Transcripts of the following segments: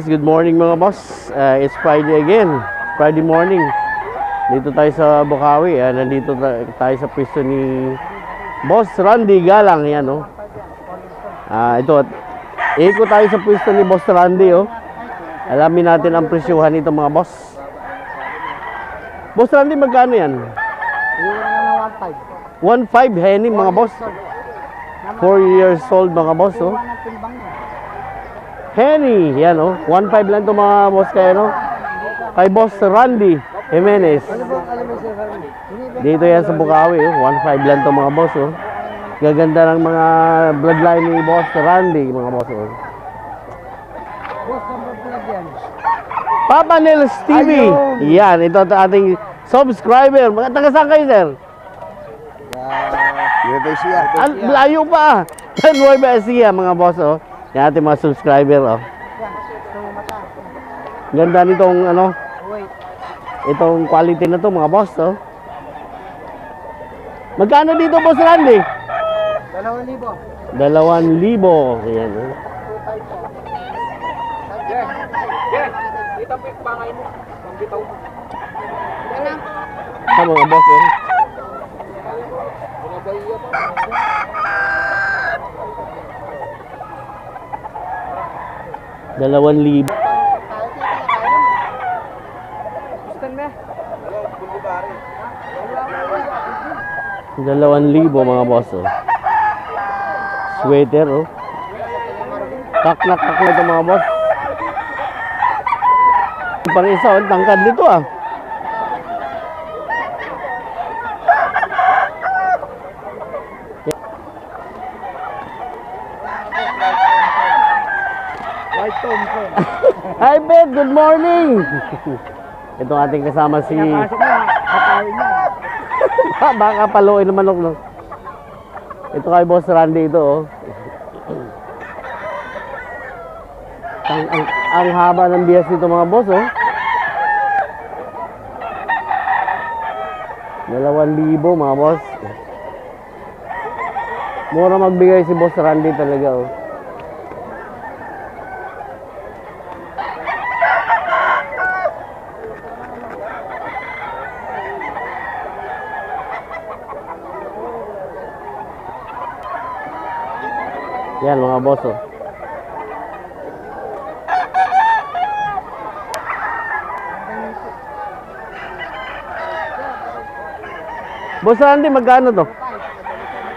Yes, good morning mga boss. Uh, it's Friday again. Friday morning. Dito tayo sa Bukawi. Ah, nandito ta- tayo sa pwesto ni Boss Randy Galang. Yan, oh. Ah, ito. Iko tayo sa pwesto ni Boss Randy, oh. Alamin natin ang presyuhan nito mga boss. Boss Randy, magkano yan? Iwan na ng 1.5 1.5. Henny mga boss. 4 years old mga boss, oh. Iwan ng timbang niya. Henny, yan oh. 1.5 lang to mga boss kaya no. Kay boss Randy Jimenez. Dito yan sa Bukawi oh. 1.5 lang to mga boss oh. Gaganda ng mga bloodline ni boss Randy mga boss oh. Papa Nels TV. Ayun. Yan, ito ang ating subscriber. Mga taga saan kayo sir? Nueva Ecija. Layo pa. Nueva Ecija mga boss oh. Yan ating mga subscriber oh. Ganda nitong ano, itong quality na to mga boss oh. Magkano dito boss Randy? Dalawang libo. Dalawang libo. Ayan. oh. Sa mga boss. Oh. Dalawang libo. Dalawang libo mga boss. Oh. Sweater. Oh. Kaknak kaknak ito mga boss. Pang isa, oh, tangkad nito ah. White Tom ko. Hi Bet, good morning! Ito ang ating kasama si... Pinapasok mo. Kakain niya. Baka paluin ng manok no. Ito kay Boss Randy ito oh. Ang, ang, ang haba ng bias nito mga boss oh. Dalawang libo mga boss. Mura magbigay si Boss Randy talaga oh. Yan mga boss oh. Boss Randy, magkano to?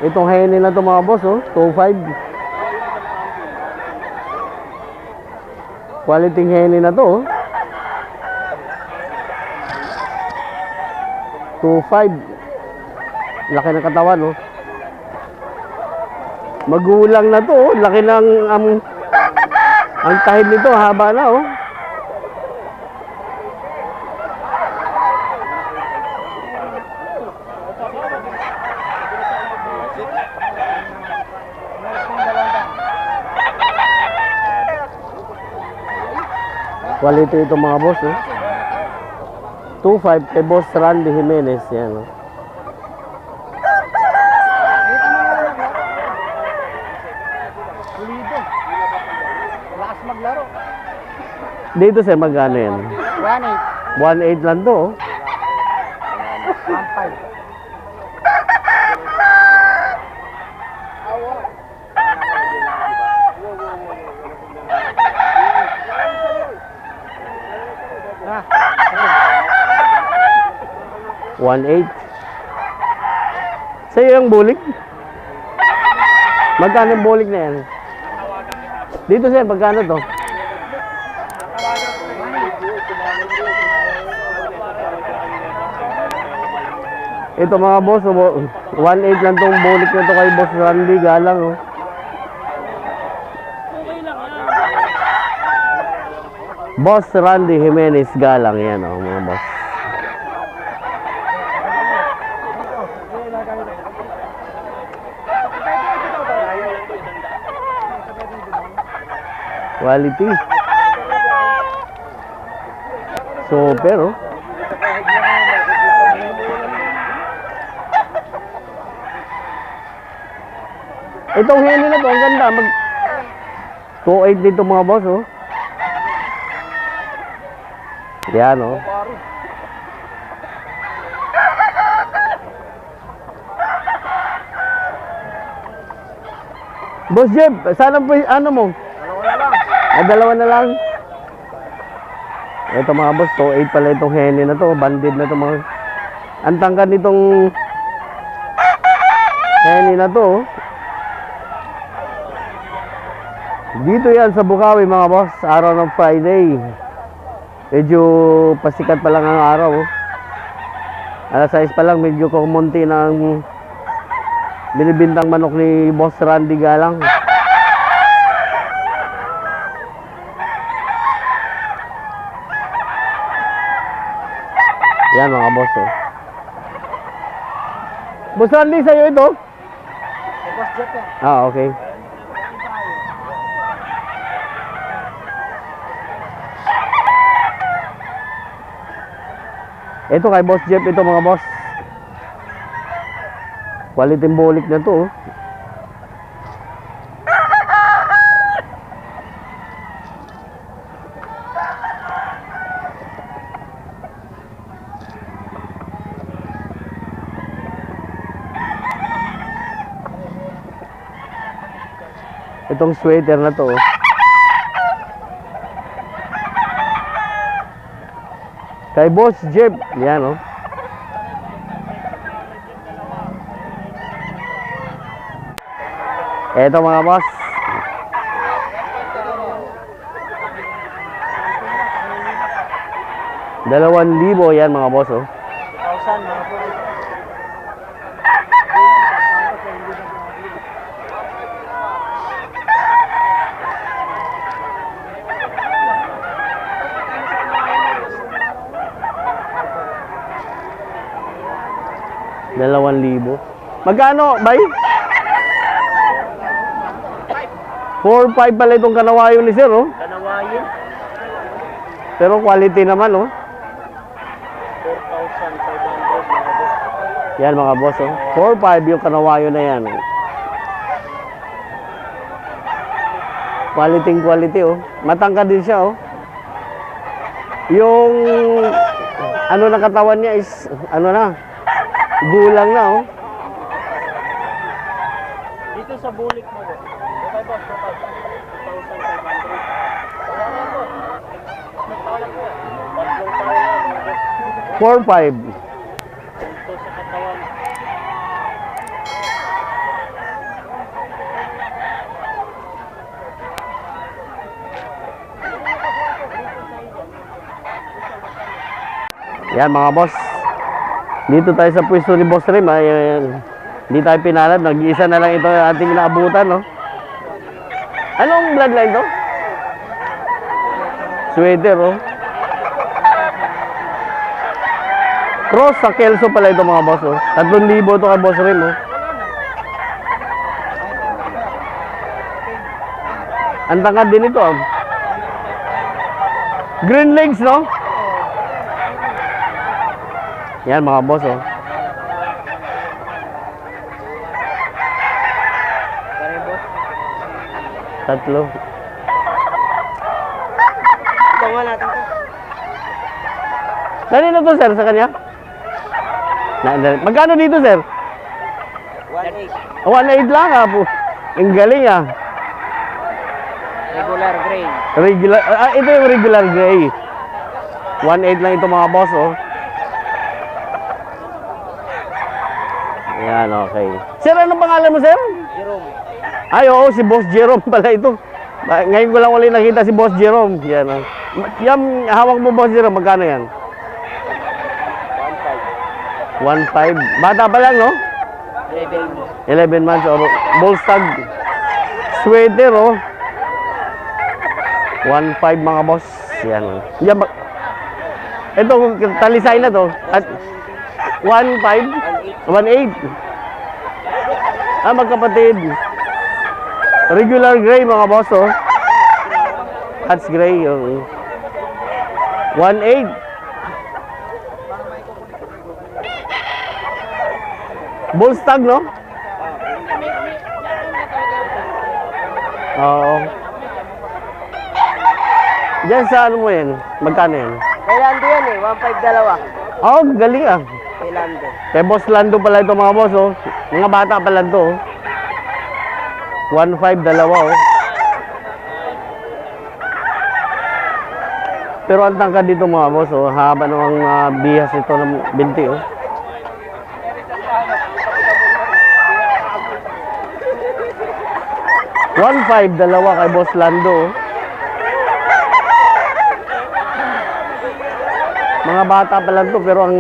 Itong henny na to mga boss oh, 2.5. Quality henny na to oh. 2.5. Laki ng katawan oh. Magulang na to, oh. laki ng um, ang tahid nito, haba na oh. Quality ito mga boss oh. 2.5 kay Boss Randy Jimenez yan oh. Maglaro. Dito sir, magkano yan? 1.8. 1.8 lang to oh. 1.5. Ah, 1.8. Sa'yo yung bulik? Magkano yung bulik na yan? Dito sir, magkano to? Ito mga boss, oh, 1.8 lang tong bulik na to kay Boss Randy Galang. Oh. Boss Randy Jimenez Galang yan oh, mga boss. Quality. Super, oh. Itong heli na to, ang ganda. Mag 2.8 dito mga boss, oh. Yan, oh. Boss Jeff, sana po, ano mo? Ah, dalawa na lang. Ito mga boss, to 8 pala itong hene na to, banded na to mga. Ang tangkad nitong hene na to. Dito yan sa Bukawi mga boss, araw ng Friday. Medyo pasikat pa lang ang araw. Alas 6 pa lang, medyo kumunti ng binibintang manok ni Boss Randy Galang. Yan mga boss oh. Boss Randy, sa'yo ito? Boss. Ah, okay. Ito kay Boss Jeff ito mga boss. Quality bolik na to oh. Itong sweater na to. oh. Kay Boss Jeb. Yan oh. Eto mga boss. Dalawang libo yan mga boss oh. Dalawang libo. Magkano, bay? 4-5 pala itong kanawayo ni sir, oh. Kanawayin. Pero quality naman, oh. 4,500 mga boss. Yan mga boss, oh. 4-5 yung kanawayo na yan. oh. Quality quality, oh. Matangkad din siya, oh. Yung ano na katawan niya is ano na gulang na, oh. Dito sa bulik mo boss. Okay boss, 2,500. Wala na boss. Nagtawag ko yan. Mga boss. 4-5. Ito sa katawan. Yan mga boss. Dito tayo sa pwesto ni Boss Rim. Ay, hindi tayo pinalad. Nag-iisa na lang ito ating naabutan. No? Anong bloodline to? Sweater, oh. Cross sa Kelso pala ito mga boss. Oh. 3,000 ito kay Boss Rim. Oh. Ang tangkad din ito. Oh. Green legs, no? Yan mga boss oh. Tatlo. Ito nga natin to. Kanino to sir sa kanya? Magkano dito sir? 1,800. 1.8 lang ah po. Ang galing ah. Regular grain. Regular, ah, ito yung regular gray. 1.8 lang ito mga boss oh. Yan, okay. Sir, anong pangalan mo, sir? Jerome. Ay, oo, si Boss Jerome pala ito. Ngayon ko lang ulit nakita si Boss Jerome. Yan, oh. Yan, hawak mo, Boss Jerome, magkano yan? 1,500. 1.5. Bata pa lang, no? 11. 11 months or Bolstag sweater oh 1.5 mga boss yan oh yan ito talisay na to at 1.5 1.8 ah magkapatid regular gray mga boss oh Hats gray oh 1.8 Bolstag no? Oo. Diyan sa ano mo yan? Magkano yan? Kailan yan eh, 1.5 dalawa. Oh, galing ah. Kailan Kay Boss Lando pala ito mga boss, oh. Mga bata pala ito, oh. 1.5, dalawa, oh. Pero ang tangkad dito mga boss, oh. Haba ng mga bihas ito ng binti, oh. One five, dalawa kay Boss Lando, oh. Mga bata pa lang to, pero ang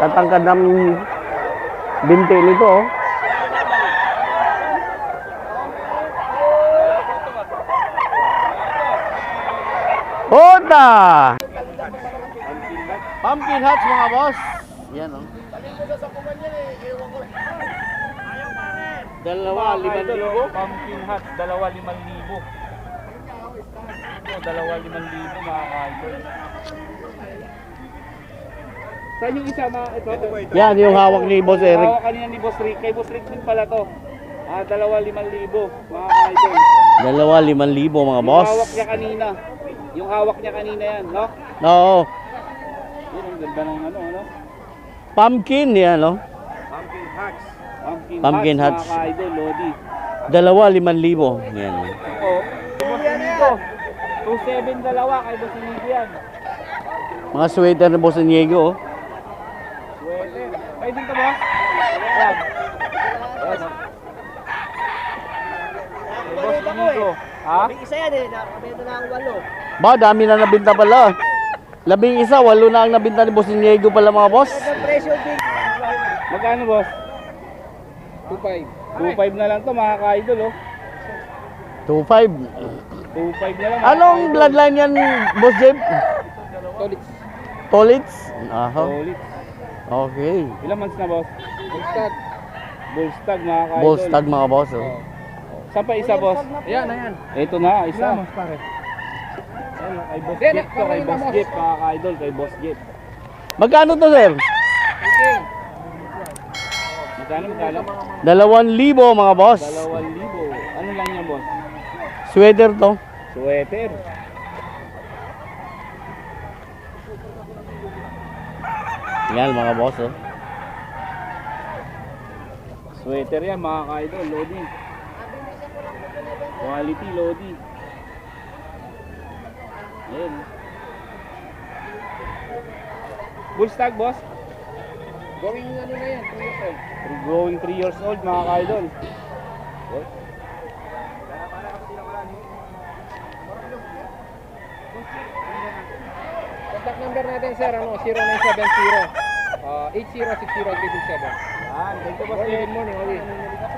tatangkad ng binti nito, oh. Hota! Pumpkin hats mga boss. Yan oh. Dalawa, lima libo. Pumpkin hat, dalawa limang libo. Dalawa limang libo mga ka-idol. Saan yung isa mga ito? Yan yung hawak ni Boss Eric. Hawa kanina ni Boss Rick. Kay Boss Rick din pala to. Ah, dalawa limang libo mga ka-idol. Dalawa, limang libo mga Yung boss. hawak niya kanina. Yung hawak niya kanina yan, no? Oo. Yun, ang ganda ng ano, ano? Pumpkin yan, no? Pumpkin hats. Pumpkin, Pumpkin hats, hats. mga ka-idol, Lodi. Dalawa, limang libo. Yan. Ito, Boss Nico. 2.7 dalawa kay Boss Nico yan. Mga sweater ni Boss Diego, oh. Sweater. Pwede ka ba? Yan. Yes. Kay Boss Nico. Ha? Isa yan eh, nakabenta na ang walo. Ba, dami na nabinta pala. Labing isa, walo na ang nabinta ni Boss Diego pala mga boss. Ang presyo big. Magkano boss? 2.5. 2.5 na lang to mga ka-idol oh. 2.5. 2.5 na lang. Anong bloodline yan, Boss Jeff? Tolits. Tolits? Aha. Tolits. Okay. Ilang months na boss? Bullstag. Bullstag mga ka-idol. Boss tag mga boss, oh. Saan pa isa boss? Ayan, ayan. Ito na, isa. Ayun, kay Boss Jeep to, kay Boss Jeep mga ka-idol, kay Boss Jeep. Magkano to, sir? Magkano, magkano? Dalawang libo mga boss. Dalawang libo. Ano lang yan boss? Sweater to. Sweater. Yan mga boss, oh. Sweater yan mga ka-idol, Lodi. Quality, Lodi. Ayan. Bullstag, boss. Going ano na yan, 2 years old. Growing 3 years old, mga ka-idol. Contact number natin sir, ano, 0970 uh, 8060 Yan, thank you, boss. Good morning, Oli.